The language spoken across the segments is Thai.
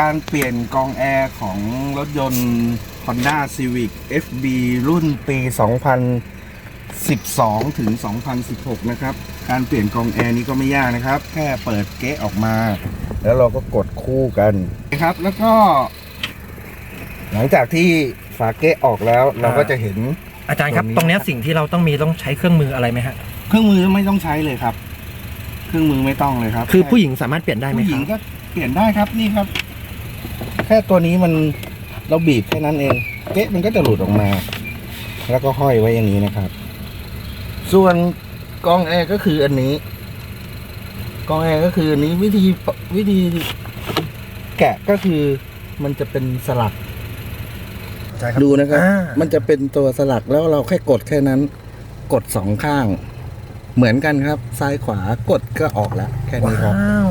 การเปลี่ยนกองแอร์ของรถยนต์ Honda Civic FB รุ่นปี 2012 ถึง 2016 นะครับ การเปลี่ยนกองแอร์นี้ก็ไม่ยากนะครับ แค่เปิดเก๊ะออกมา แล้วเราก็กดคู่กันนะครับ แล้วก็ หลังจากที่ฝาเก๊ะออกแล้วเราก็จะเห็น อาจารย์ครับตัวนี้ตรงเนี้ยสิ่งที่เราต้องมีต้องใช้เครื่องมืออะไรไหมฮะ เครื่องมือไม่ต้องใช้เลยครับ เครื่องมือไม่ต้องเลยครับคือแผู้หญิงสามารถเปลี่ยนได้ไหมผู้หคญิรังบก็เปลี่ยนได้ครับนี่ครับ แค่ตัวนี้มันเราบีบแค่นั้นเอง เก๊ะมันก็จะหลุดออกมา แล้วก็ห้อยไว้อย่างนี้นะครับ ส่วนกองแอร์ก็คืออันนี้ กองแอร์ก็คืออันนี้วิธีวิธีแกะก็คือมันจะเป็นสลักใช่ครับดูนะครับอ่ามันจะเป็นตัวสลักแล้วเราแค่กดแค่นั้น กดสองข้าง เหมือนกันครับ ซ้ายขวากดก็ออกแล้ว แค่นี้ครับว้าว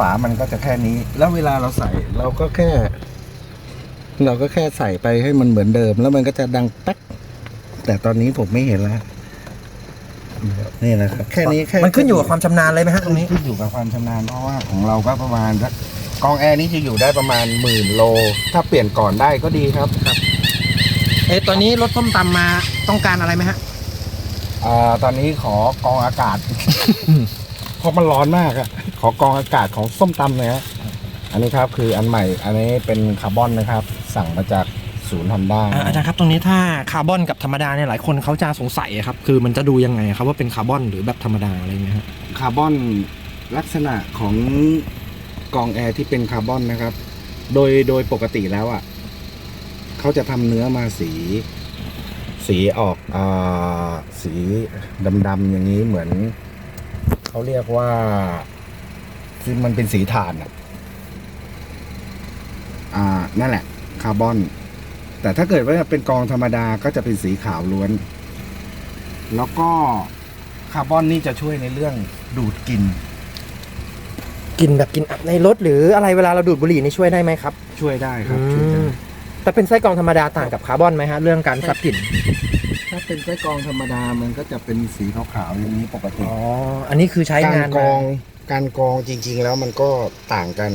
ฝามันก็จะแค่นี้ แล้วเวลาเราใส่เราก็แค่ เราก็แค่ใส่ไปให้มันเหมือนเดิม แล้วมันก็จะดังแป๊กแต่ตอนนี้ผมไม่เห็นแล้วนี่นะครับแค่นี้แค่มันขึ้นอยู่กับความชำนาญเลยไหมฮะตรงนี้ขึ้นอยู่กับความชำนาญเพราะว่าของเราก็ประมาณสักกองแอร์นี้จะอยู่ได้ประมาณหมื่นโล ถ้าเปลี่ยนก่อนได้ก็ดีครับเอ้ตอนนี้รถส้มตำมาต้องการอะไรไหมฮะอ่าตอนนี้ขอกองอากาศ เพราะมันร้อนมากอะขอกองอากาศของส้มตำเลยฮะอันนี้ครับคืออันใหม่อันนี้เป็นคาร์บอนนะครับ สั่งมาจากศูนย์ฮอนด้า อ่าอาจารย์ครับตรงนี้ถ้าคาร์บอนกับธรรมดาเนี่ยหลายคนเขาจะสงสัยครับคือมันจะดูยังไงครับว่าเป็นคาร์บอนหรือแบบธรรมดาอะไรเงี้ยฮะ คาร์บอนลักษณะของกองแอร์ที่เป็นคาร์บอนนะครับ โดยโดยปกติแล้วอะเขาจะทำเนื้อมาสี สีออกอ่าสีดำๆอย่างนี้เหมือน เขาเรียกว่าคือมันเป็นสีถ่านอะอ่านั่นแหละ คาร์บอน แต่ถ้าเกิดว่าเป็นกองธรรมดาก็จะเป็นสีขาวล้วน แล้วก็คาร์บอนนี่จะช่วยในเรื่องดูดกลิ่นกินแบบกินอัดในรถหรืออะไรเวลาเราดูดบุหรี่นี่ช่วยได้ไหมครับช่วยได้ครับช่วยได้อืมแต่เป็นไส้กรองธรรมดาต่างกับคาร์บอนไหมฮะเรื่องการซับกลิ่น ถ้าเป็นไส้กรองธรรมดามันก็จะเป็นสีขาวๆอย่างนี้ปกติ อ๋อ อันนี้คือใช้การงานกรอง การกรองจริง ๆ แล้วมันก็ต่างกัน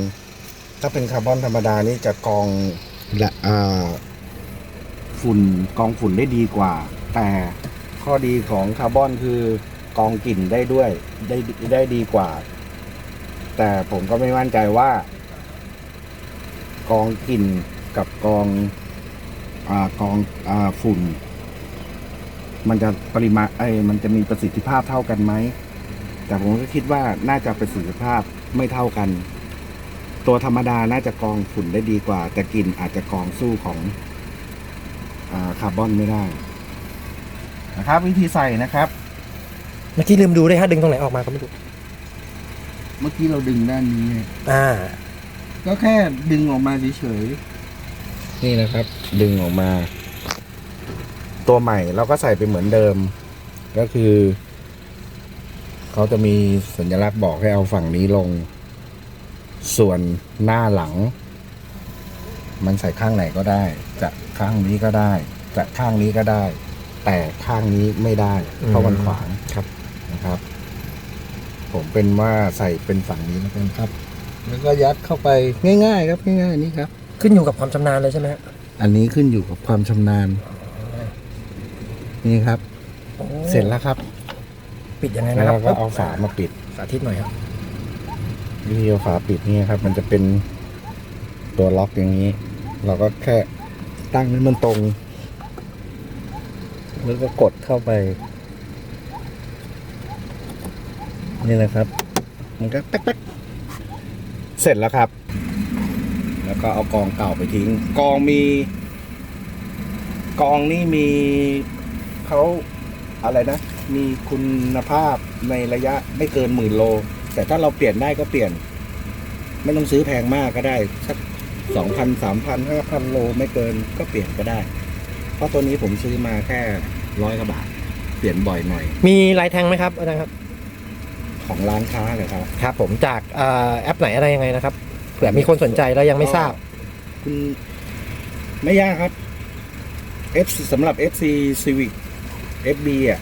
ถ้าเป็นคาร์บอนธรรมดานี่จะกรองละอ่าฝุ่นกรองฝุ่นได้ดีกว่า แต่ข้อดีของคาร์บอนคือกรองกลิ่นได้ด้วยได้ได้ดีกว่า แต่ผมก็ไม่มั่นใจว่ากรองกลิ่นกับกรองอ่ากรองอ่าฝุ่น มันจะปริมาณไอ้ยมันจะมีประสิทธิภาพเท่ากันไหม แต่ผมก็คิดว่าน่าจะประสิทธิภาพไม่เท่ากัน ตัวธรรมดาน่าจะกรองฝุ่นได้ดีกว่า แต่กลิ่นอาจจะกรองสู้ของอาคาร์บอนไม่ได้ นะครับ วิธีใส่นะครับ เมื่อกี้ลืมดูด้วยฮะดึงตรงไหนออกมาก็ไม่รู้เมื่อกี้เราดึงด้านนี้ อ่า ก็แค่ดึงออกมาเฉยๆนี่นะครับ ดึงออกมา ตัวใหม่เราก็ใส่ไปเหมือนเดิม ก็คือ เขาจะมีสัญลักษณ์บอกให้เอาฝั่งนี้ลง ส่วนหน้าหลัง มันใส่ข้างไหนก็ได้ จะข้างนี้ก็ได้ จะข้างนี้ก็ได้ แต่ข้างนี้ไม่ได้ เพราะมันขวางครับนะครับ ผมเป็นว่าใส่เป็นฝั่งนี้แล้วกันครับ แล้วก็ยัดเข้าไปง่าย ๆ ครับง่ายๆนี่ครับ ขึ้นอยู่กับความชำนาญเลยใช่ไหมฮะอันนี้ขึ้นอยู่กับความชำนาญ นี่ครับ โอ้เสร็จแล้วครับปิดยังไงแล้นะวครับเราก็เอาฝามาปิดสาธิตหน่อยครับวิธีเอาฝาปิดนี่ครับ มันจะเป็นตัวล็อกอย่างนี้ เราก็แค่ตั้งให้มันตรง แล้วก็กดเข้าไป นี่นะครับ มันก็แป๊กๆเสร็จแล้วครับ แล้วก็เอากองเก่าไปทิ้ง กองมี กองนี่มี เขาอะไรนะ มีคุณภาพในระยะไม่เกินหมื่นโล แต่ถ้าเราเปลี่ยนได้ก็เปลี่ยน ไม่ต้องซื้อแพงมากก็ได้สักสองพันสามพันห้าพันโลไม่เกินก็เปลี่ยนก็ได้ เพราะตัวนี้ผมซื้อมาแค่ร้อยกว่าบาท เปลี่ยนบ่อยหน่อย มีลายแทงไหมครับอาจารย์ครับ ของร้านค้าเลยครับ ครับ ผมจากเอ่อแอปไหนอะไรยังไงนะครับเผื่อมีคนสนใจแล้วยังไม่ทราบ คุณไม่ยากครับ F สำหรับ FC Civic FB อะ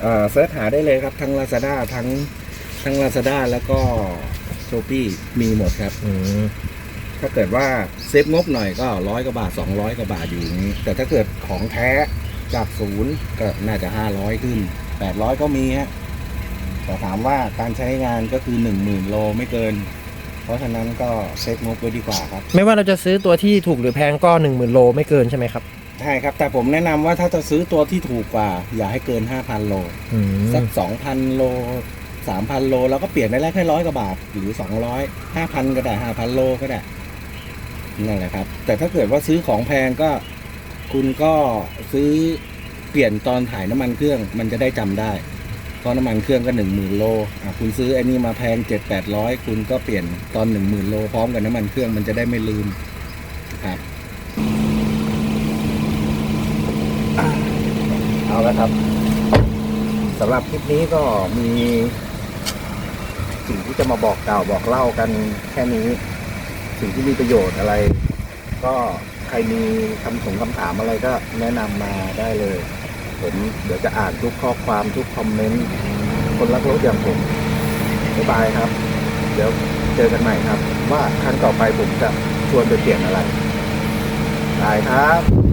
เอ่อเสิร์ชหาได้เลยครับ ทั้ง Lazada ทั้งทั้ง Lazada แล้วก็โชปี้มีหมดครับ อืมถ้าเกิดว่าเซฟงบหน่อยก็ร้อยกว่าบาท 200กว่าบาทอยู่อย่างนี้ แต่ถ้าเกิดของแท้จากศูนย์ก็น่าจะ 500 ขึ้น 800 ก็มีฮะแต่ถามว่าการใช้งานก็คือ 10,000 โลไม่เกิน เพราะฉะนั้นก็เซฟงบไว้ดีกว่าครับ ไม่ว่าเราจะซื้อตัวที่ถูกหรือแพงก็หนึ่งหมื่นโลไม่เกินใช่ไหมครับ ใช่ครับ แต่ผมแนะนำว่าถ้าจะซื้อตัวที่ถูกกว่า อย่าให้เกิน 5,000 โล อืมสัก 2,000 โล 3,000 โล แล้วก็เปลี่ยนได้แล้วแค่ร้อยกว่าบาท หรือ 200 5,000 ก็ได้ 5,000 โลก็ได้ นั่นแหละครับ แต่ถ้าเกิดว่าซื้อของแพงก็ คุณก็ซื้อเปลี่ยนตอนถ่ายน้ำมันเครื่อง มันจะได้จำได้ เพราะน้ำมันเครื่องก็หนึ่งหมื่นโลอะคุณซื้อไอ้นี่มาแพงเจ็ดแปดร้อยคุณก็เปลี่ยนตอนหนึ่งหมื่นโลพร้อมกับน้ำมันเครื่องมันจะได้ไม่ลืมครับอะาละครับสำหรับคลิปนี้ก็มี สิ่งที่จะมาบอกกล่าวบอกเล่ากันแค่นี้ สิ่งที่มีประโยชน์อะไร ก็ใครมีคำสงคำถามอะไรก็แนะนำมาได้เลย ผมเดี๋ยวจะอ่านทุกข้อความทุกคอมเมนต์คนรักรถอย่างผมบ๊ายบายครับ เดี๋ยวเจอกันใหม่ครับ ว่าครั้งต่อไปผมจะชวนไปเปลี่ยนอะไรบายครับ